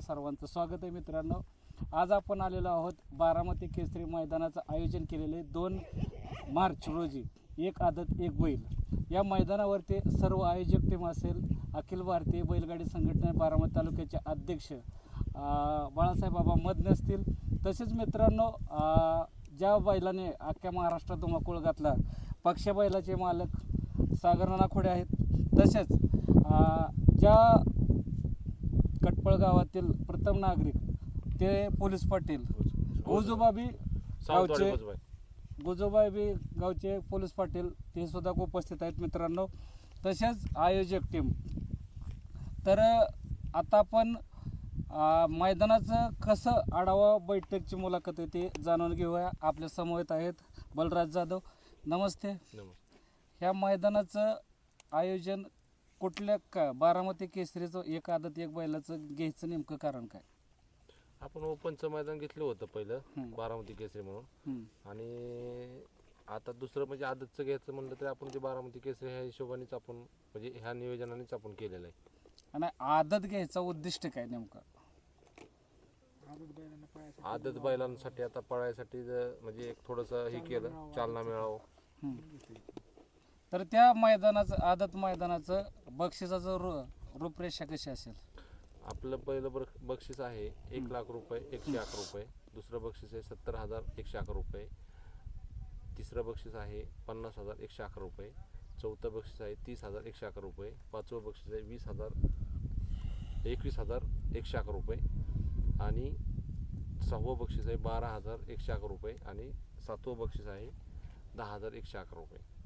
सर्वांचं स्वागत आहे मित्रांनो. आज आपण आलेलो आहोत बारामती केसरी मैदानाचं आयोजन केलेले दोन मार्च रोजी एक आदत एक बैल. या मैदानावरती सर्व आयोजक टीम असेल अखिल भारतीय बैलगाडी संघटना बारामती तालुक्याचे अध्यक्ष बाळासाहेब बाबा मदने असतील तसेच मित्रांनो ज्या बैलाने अख्ख्या महाराष्ट्रात धुमाकूळ घातला पक्ष बैलाचे मालक सागरनाना खोडे आहेत. तसेच ज्या कटपळ गावातील प्रथम नागरिक ते पोलीस पाटील. गोजोबाबी गावचे. गोजोबाबी गावचे पोलीस पाटील ते सुद्धा उपस्थित आहेत मित्रांनो. तसेच आयोजक टीम तर आता आपण मैदानाचं कसं आढावा बैठकची मुलाखत आहे ते जाणून घेऊया. आपल्या समवेत आहेत बलराज जाधव. नमस्ते. ह्या मैदानाचं आयोजन कुठल्या का बारामती केसरीचं एक आदत एक बैलाचं घ्यायचं नेमकं कारण काय आपण ओपनचं मैदान घेतलं होतं पहिलं. बारामती केसरी म्हणून. आणि आता दुसरं म्हणजे आदतचं घ्यायचं म्हणलं तरी आपण जे बारामती केसरी ह्या हिशोबानेच आपण म्हणजे ह्या नियोजनानेच आपण केलेलं आहे आणि आदत घ्यायचा उद्दिष्ट काय नेमकं आदत बैलांसाठी आता पळायसाठी म्हणजे एक थोडंसं हे केलं चालना मिळावं. तर त्या मैदानाचं आदत मैदानाचं बक्षिसाचं रू रूपरेषा कशी असेल? आपलं पहिलं बक्षीस आहे एक लाख रुपये एकशे अकरा रुपये. दुसरं बक्षीस आहे सत्तर हजार एकशे अकरा रुपये. तिसरं बक्षीस आहे पन्नास हजार एकशे अकरा रुपये. चौथं बक्षीस आहे तीस हजार एकशे अकरा रुपये. पाचवं बक्षीस आहे वीस हजार एकवीस हजार एकशे अकरा रुपये. आणि सहावं बक्षीस आहे बारा हजार एकशे अकरा रुपये. आणि सातवं बक्षीस आहे दहा हजार एकशे अकरा रुपये.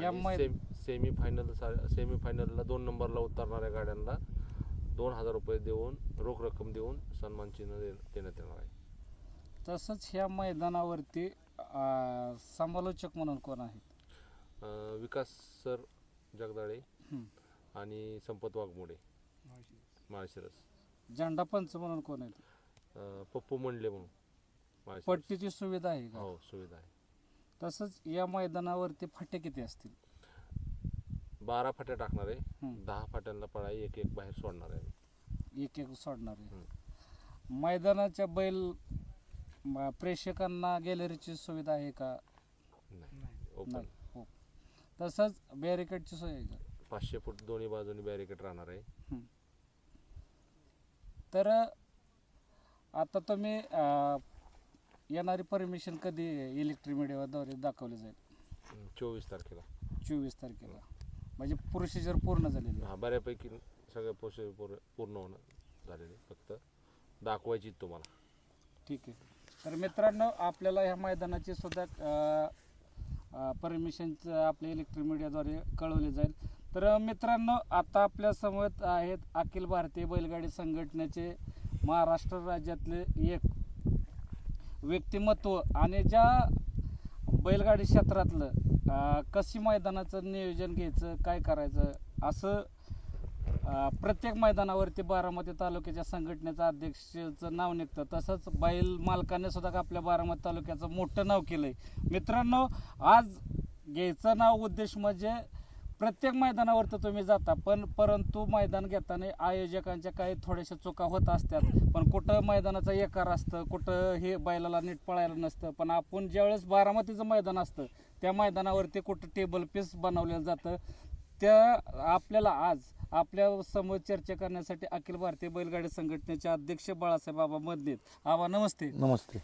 या मै सेम फायनल सेमी फायनलला दोन नंबरला उतरणाऱ्या गाड्यांना दोन हजार रुपये देऊन रोख रक्कम देऊन सन्मान चिन्ह दे- देण्यात येणार आहे. तसंच ह्या मैदानावरती अं, समालोचक म्हणून कोण आहेत? अं, विकास सर जगदाळे. आणि संपत वाघमोडे. माळशिरस. झेंडा पंच म्हणून कोण आहेत? अं, पप्पू मंडले म्हणून. माळशिरस. पट्टीची सुविधा आहे का? हो सुविधा आहे. तसंच या मैदानावरती फाटे किती असतील? बारा फाट्या टाकणार आहे. हम्म. दहा फाट्यांना पळाई एक एक बाहेर सोडणार आहे. एक एक सोडणार आहे. मैदानाच्या बैल म- प्रेक्षकांना गॅलरीची सुविधा आहे का? नाही. ओपन नाही. हो. तसंच बॅरिकेडची सोय आहे का? पाचशे फूट दोन्ही बाजूनी बॅरिकेड राहणार आहे. हं. तर आता तुम्ही अं, येणारी परमिशन कधी इलेक्ट्रिक मीडियाद्वारे दाखवली जाईल? चोवीस तारखेला. चोवीस तारखेला. म्हणजे प्रोसिजर पूर्ण झालेली. आहे. हा बऱ्यापैकी सगळे प्रोसेस पूर्ण होणं झालेले फक्त. दाखवायची आहेत तुम्हाला. ठीक आहे. तर मित्रांनो आपल्याला ह्या मैदानाची सुद्धा परमिशनचं आपल्या इलेक्ट्रिक मीडियाद्वारे कळवले जाईल. तर मित्रांनो आता आपल्यासमोर आहेत अखिल भारतीय बैलगाडी संघटनेचे महाराष्ट्र राज्यातले एक व्यक्तिमत्व आणि ज्या बैलगाडी क्षेत्रातलं कशी मैदानाचं नियोजन घ्यायचं काय करायचं असं प्रत्येक मैदानावरती बारामती तालुक्याच्या संघटनेचं अध्यक्षचं नाव निघतं. तसंच बैल मालकाने सुद्धा आपल्या बारामती तालुक्याचं मोठं नाव केलं आहे मित्रांनो आज घ्यायचं नाव उद्देश म्हणजे प्रत्येक मैदानावरती तुम्ही जाता पण परंतु मैदान घेताना आयोजकांच्या काही थोड्याशा चुका होत असतात. पण कुठं मैदानाचं एकार असतं कुठं हे बैलाला नीट पळायला नसतं पण आपण ज्यावेळेस बारामतीचं मैदान असतं त्या मैदानावरती कुठं टेबल पीस बनवलेलं जातं. त्या आपल्याला आज आपल्यासमोर चर्चा करण्यासाठी अखिल भारतीय बैलगाडी संघटनेचे अध्यक्ष बाळासाहेब बाबा मदनेत आबा नमस्ते. नमस्ते.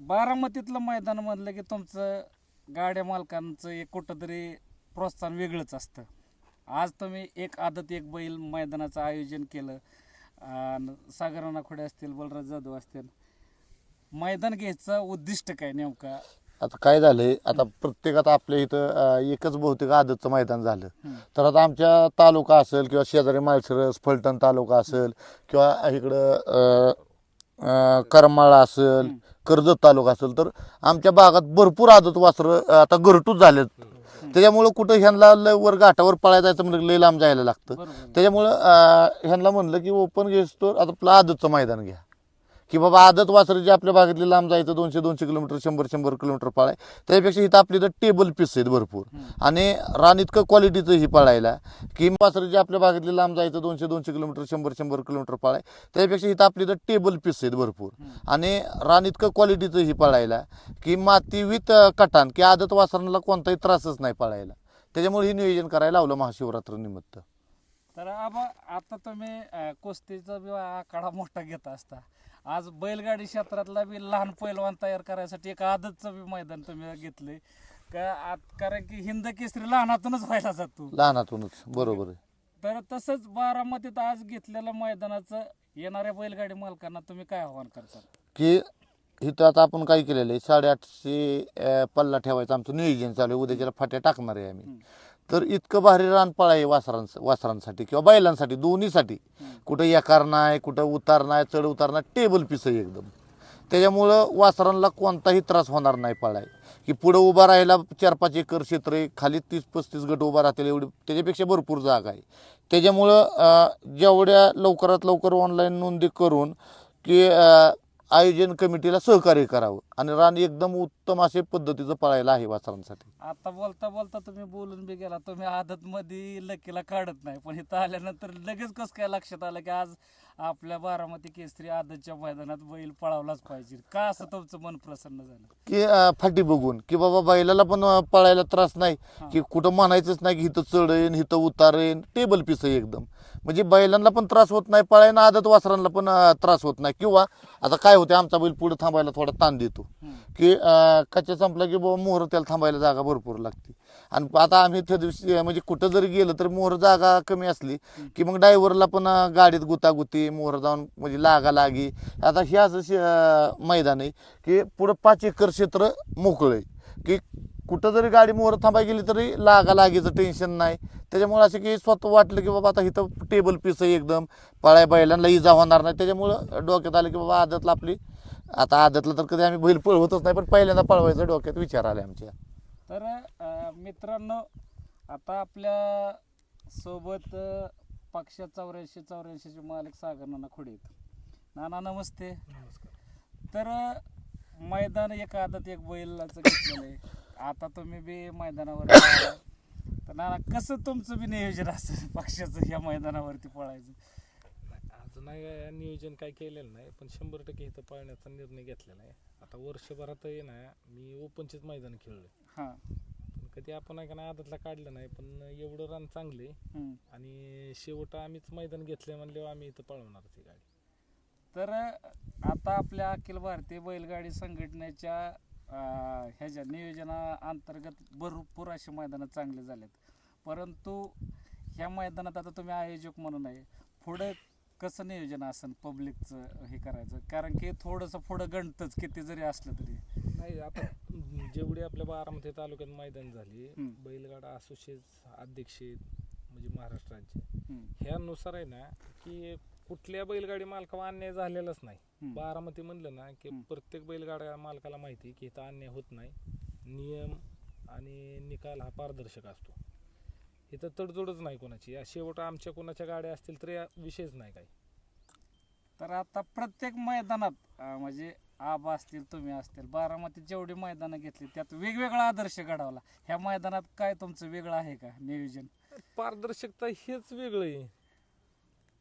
बारामतीतलं मैदान म्हणलं की तुमचं गाड्या मालकांचं एक कुठंतरी प्रोत्साहन वेगळंच असतं. आज तुम्ही एक आदत एक बैल मैदानाचं आयोजन केलं. सागराना खोडे असतील बलराज जाधव असतील. मैदान घ्यायचं उद्दिष्ट काय नेमका? आता काय झालंय आता प्रत्येक आता आपल्या इथं एकच बहुतेक आदतचं मैदान झालं. तर आता आमच्या तालुका असेल किंवा शेजारी माळशिरस फलटण तालुका असेल किंवा इकडं करमाळा असेल कर्जत तालुका असेल तर आमच्या भागात भरपूर आदत वासरं आता घरटूच झालेत. त्याच्यामुळं कुठं ह्यांना लय वर घाटावर पळायला जायचं म्हणजे लय लांब जायला लागतं. त्याच्यामुळं ह्यांना म्हणलं की ओपन घेस तर आता आपलं आदतचं मैदान घ्या की बाबा आदत वासर जे आपल्या भागातली लांब जायचं दोनशे दोनशे किलोमीटर शंभर शंभर किलोमीटर पळाय त्यापेक्षा इथं आपली तर टेबल पीस आहेत भरपूर. आणि रान इतकं क्वालिटीचं ही पळायला की वासर जे आपल्या भागातली लांब जायचं दोनशे दोनशे किलोमीटर शंभर शंभर किलोमीटर पळाय त्यापेक्षा इथं आपली तर टेबल पीस आहेत भरपूर. आणि रान इतकं क्वालिटीचं ही पळायला की माती विथ कटान की आदत वासरांना कोणताही त्रासच नाही पळायला. त्याच्यामुळे हे नियोजन करायला लावलं महाशिवरात्र निमित्त. तर आबा आता तुम्ही कुस्तीचा आकडा मोठा घेत असता. आज बैलगाडी क्षेत्रातला बी लहान पैलवान तयार करायसाठी एक आदतचं बी मैदान तुम्ही घेतलंय. का आत- कारण की हिंद केसरी लहानातूनच व्हायला जातो. लहानातूनच बरोबर आहे. तर तसंच बारामतीत आज घेतलेल्या मैदानाचं येणाऱ्या बैलगाडी मालकांना तुम्ही काय आव्हान करसाल की इथं आता आपण काय केलेलं आहे? साडेआठशे अं, पल्ला ठेवायचं आमचं नियोजन चालू आहे. उद्याच्याला फाट्या टाकणार आहे आम्ही. तर इतकं भारी रान पळाय वासरांस वासरांसाठी किंवा बैलांसाठी दोन्हीसाठी. कुठं एकार नाही कुठं उतार नाही चढ उतार नाही टेबल पीस आहे एकदम. त्याच्यामुळं वासरांना कोणताही त्रास होणार नाही पळाय. की पुढं उभा राहायला चार पाच एकर क्षेत्र आहे खाली तीस पस्तीस गट उभा राहतील एवढी त्याच्यापेक्षा भरपूर जागा आहे. त्याच्यामुळं जेवढ्या लवकरात लवकर ऑनलाईन नोंदी करून की आयोजन कमिटीला सहकार्य करावं. आणि रान एकदम उत्तम असे पद्धतीचं पळायला आहे वासरांसाठी. आता बोलता बोलता तुम्ही बोलून बी गेला तुम्ही आदत मध्ये लकीला काढत नाही. पण इथं आल्यानंतर लगेच कस काय लक्षात आलं की आज आपल्या बारामती केसरी आदतच्या मैदानात बैल पळावलाच पाहिजे. का असं तुमचं मन प्रसन्न झालं? की अं, फाटी बघून. की बाबा बैलाला पण अं, पळायला त्रास नाही. की कुठं म्हणायचंच नाही की इथं चढेन इथं उतारेन टेबल पीस एकदम. म्हणजे बैलांना पण त्रास होत नाही पळायला आदत वासरांना पण त्रास होत नाही. किंवा आता काय होते आमचा बैल पुढे थांबायला थोडा ताण देतो. की अं, कच्च्या संपला की बाबा मोहर त्याला थांबायला जागा भरपूर लागते. आणि आता आम्ही त्या दिवशी म्हणजे कुठं जरी गेलं तर मोहर जागा कमी असली की मग ड्रायव्हरला पण गाडीत गुतागुती मोहर जाऊन म्हणजे लागा लागी. आता हे असं मैदान आहे की पुढं पाच एकर क्षेत्र मोकळं आहे. की कुठं जरी गाडी मोहर थांबाय गेली तरी लागा लागीचं टेन्शन नाही. त्याच्यामुळे असं की स्वतः वाटलं की बाबा आता इथं टेबल पीस आहे एकदम. पळाय बैलांना इजा होणार नाही. त्याच्यामुळं डोक्यात आलं की बाबा आदतला आपली आता आदतला तर कधी आम्ही बैल पळवतच नाही पण पहिल्यांदा पळवायचं डोक्यात विचार आले आमच्या. तर मित्रांनो आता आपल्यासोबत पक्षा चौऱ्याऐंशी चौऱ्याऐंशीचे मालक सागर नाना खोडे आहेत. नाना नमस्ते. तर अं, मैदान एक आदत एक बैलाचं घेतलेलं आहे. आता तुम्ही बी मैदानावर. तर नाना कसं तुमचं बी नियोजन असेल पक्षाचं या मैदानावरती पळायचं? अजून नाही नियोजन काय केलेलं नाही पण शंभर टक्के इथं पळण्याचा निर्णय घेतलेला आहे. आता वर्षभरात आहे ना मी ओपनचेच मैदान खेळलोय. हां. पण कधी आपण आहे का नाही आदतला काढलं नाही पण एवढं रन चांगले हम्म. आणि शेवट आम्हीच मैदान घेतले म्हणल्यावर आम्ही इथं पळवणार ती गाडी. तर आता आपल्या अखिल भारतीय बैलगाडी संघटनेच्या अं, ह्याच्या नियोजना अंतर्गत भरपूर असे मैदानं चांगले झालेत. परंतु ह्या मैदानात आता तुम्ही आयोजक म्हणून आहे पुढं कसं नियोजन असेल पब्लिकचं हे करायचं? कारण की थोडंसं पुढं गणतच किती जरी असलं तरी. नाही आता जेवढी आपल्या बारामती तालुक्यात मैदान झाली हम्म. बैलगाडा असोसिएट अध्यक्ष आहेत, म्हणजे महाराष्ट्राचे हम्म, ह्यानुसार आहे ना की कुठल्या बैलगाडी मालकावर अन्याय झालेलाच नाही. बारामती म्हणलं ना की. प्रत्येक बैलगाड्या मालकाला माहिती की इथं अन्याय होत नाही. नियम आणि निकाल हा पारदर्शक असतो. इथं तडजोडच नाही कोणाची. या शेवट आमच्या कोणाच्या गाड्या असतील तर या विषयच नाही काही. तर आता प्रत्येक मैदानात म्हणजे आबा असतील तुम्ही असतील बारामतीत जेवढी मैदानं घेतली त्यात वेगवेगळा आदर्श घडवला. ह्या मैदानात काय तुमचं वेगळं आहे का नियोजन? पारदर्शकता हेच वेगळं आहे.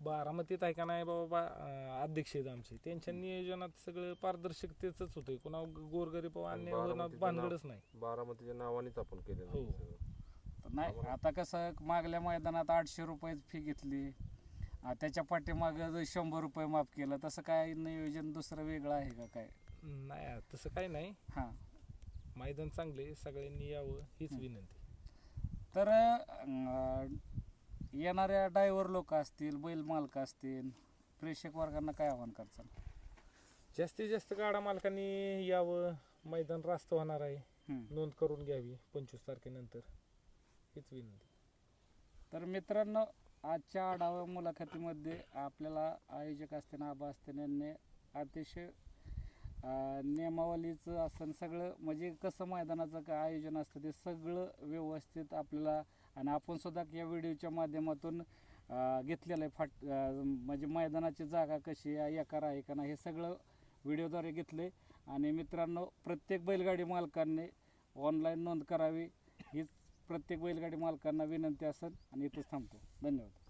बारामतीत आहे का नाही बाबा बा अध्यक्ष आहेत आमचे. त्यांच्या नियोजनात सगळं पारदर्शकतेच होतंय. कोणा गोरगरीब बारामतीचं भानगडच नाही. बारामतीच्या नावानेच आपण आहे हो. नाही आता कसं मागल्या मैदानात आठशे रुपये फी घेतली. त्याच्या पाठीमागं शंभर रुपये माफ केलं तसं काय नियोजन दुसरं वेगळं आहे का काय? नाही तसं काही नाही. हां. मैदान चांगले सगळ्यांनी यावं हीच विनंती. तर येणाऱ्या ड्रायव्हर लोक असतील बैल मालक असतील प्रेक्षक वर्गांना काय आव्हान करचाल जास्तीत जास्त गाडा मालकांनी यावं. मैदान रास्त होणार आहे. हम्म. नोंद करून घ्यावी पंचवीस तारखेनंतर. हीच विनंती. तर मित्रांनो आजच्या आढावा मुलाखतीमध्ये आपल्याला आयोजक असतील आबा असतील यांनी अतिशय नियमावलीचं असं सगळं म्हणजे कसं मैदानाचं काय आयोजन असतं ते सगळं व्यवस्थित आपल्याला आणि आपण सुद्धा या व्हिडिओच्या माध्यमातून घेतलेलं आहे. फाट म्हणजे मैदानाची जागा कशी आहे एकार आहे का नाही हे सगळं व्हिडिओद्वारे घेतले आणि मित्रांनो प्रत्येक बैलगाडी मालकांनी ऑनलाईन नोंद करावी. हीच प्रत्येक बैलगाडी मालकांना विनंती असेल आणि इथंच थांबतो. धन्यवाद.